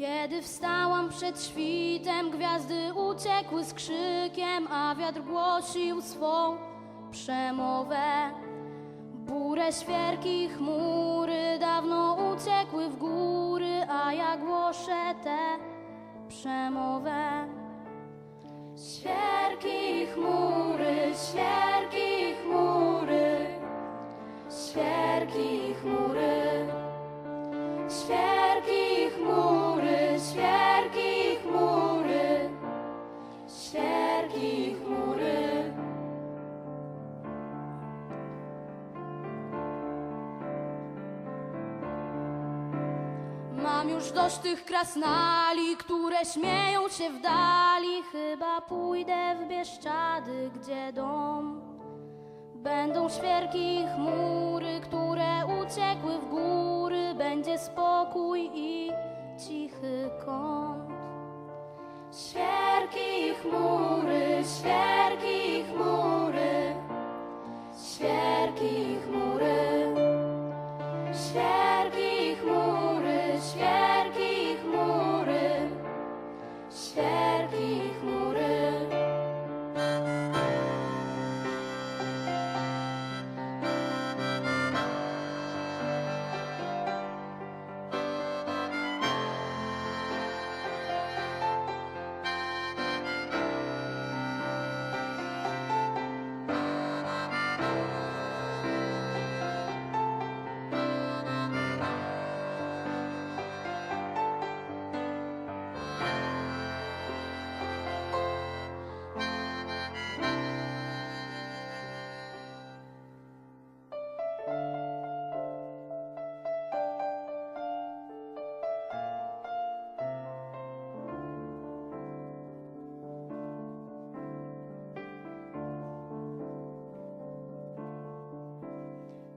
Kiedy wstałam przed świtem, gwiazdy uciekły z krzykiem, a wiatr głosił swą przemowę. Burę, świerki, chmury dawno uciekły w góry, a ja głoszę tę przemowę. Świerki, chmury, świerki, chmury, świerki, chmury. Już dość tych krasnali, które śmieją się w dali. Chyba pójdę w Bieszczady, gdzie dom. Będą świerki i chmury, które uciekły w góry. Będzie spokój i cichy kąt. Świerki i chmury, świerki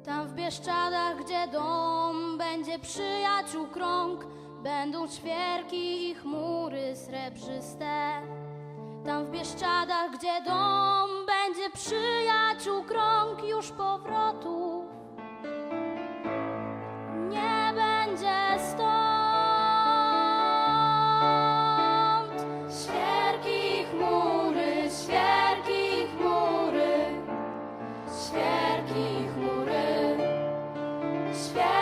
Tam w Bieszczadach, gdzie dom będzie przyjaciół krąg, będą świerki i chmury srebrzyste. Tam w Bieszczadach, gdzie dom będzie przyjaciół krąg, już powrotu świat.